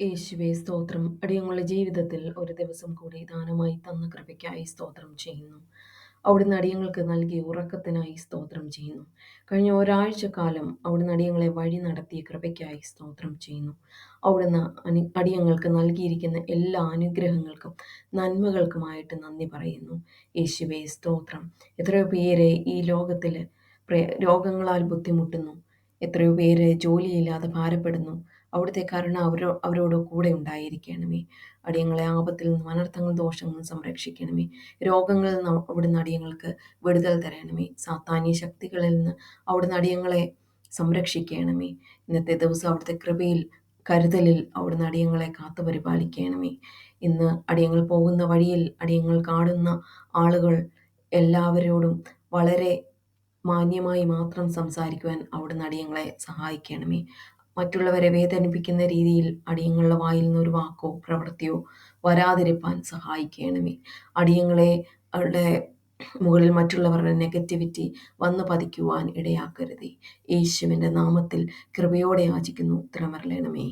യേശുവേ സ്തോത്രം. അടിയങ്ങളുടെ ജീവിതത്തിൽ ഒരു ദിവസം കൂടി ദാനമായി തന്ന കൃപയ്ക്കായി സ്തോത്രം ചെയ്യുന്നു. അവിടുന്ന് അടിയങ്ങൾക്ക് നൽകിയ ഉറക്കത്തിനായി സ്തോത്രം ചെയ്യുന്നു. കഴിഞ്ഞ ഒരാഴ്ച കാലം അവിടുന്ന് അടിയങ്ങളെ വഴി നടത്തിയ കൃപയ്ക്കായി സ്തോത്രം ചെയ്യുന്നു. അവിടുന്ന് അനു അടിയങ്ങൾക്ക് നൽകിയിരിക്കുന്ന എല്ലാ അനുഗ്രഹങ്ങൾക്കും നന്മകൾക്കുമായിട്ട് നന്ദി പറയുന്നു. യേശുവെ സ്തോത്രം. എത്രയോ പേരെ ഈ ലോകത്തിൽ രോഗങ്ങളാൽ ബുദ്ധിമുട്ടുന്നു. എത്രയോ പേര് ജോലിയില്ലാതെ ഭാരപ്പെടുന്നു. അവിടുത്തെ കരുണ അവരോ അവരോട് കൂടെ ഉണ്ടായിരിക്കണമേ. അടിയങ്ങളെ ആപത്തിൽ നിന്നും അനർത്ഥങ്ങൾ ദോഷങ്ങളും സംരക്ഷിക്കണമേ. രോഗങ്ങളിൽ നിന്ന് അവിടുന്ന് അടിയങ്ങൾക്ക് വിടുതൽ തരണമേ. സാത്താന്യ ശക്തികളിൽ നിന്ന് അവിടുന്ന് അടിയങ്ങളെ സംരക്ഷിക്കണമേ. ഇന്നത്തെ ദിവസം അവിടുത്തെ കൃപയിൽ കരുതലിൽ അവിടുന്ന് അടിയങ്ങളെ കാത്തു പരിപാലിക്കണമേ. ഇന്ന് അടിയങ്ങൾ പോകുന്ന വഴിയിൽ അടിയങ്ങൾ കാണുന്ന ആളുകൾ എല്ലാവരോടും വളരെ മാന്യമായി മാത്രം സംസാരിക്കുവാൻ അവിടുന്ന് അടിയങ്ങളെ സഹായിക്കണമേ. മറ്റുള്ളവരെ വേദനിപ്പിക്കുന്ന രീതിയിൽ അടിയങ്ങളുടെ വായിൽ ഒരു വാക്കോ പ്രവൃത്തിയോ വരാതിരിപ്പാൻ സഹായിക്കണമേ. അടിയങ്ങളെ അവരുടെ മുകളിൽ മറ്റുള്ളവരുടെ നെഗറ്റിവിറ്റി വന്നു പതിക്കുവാൻ ഇടയാക്കരുതേ. യേശുവിന്റെ നാമത്തിൽ കൃപയോടെ യാചിക്കുന്നു ഉത്തരമരളണമേ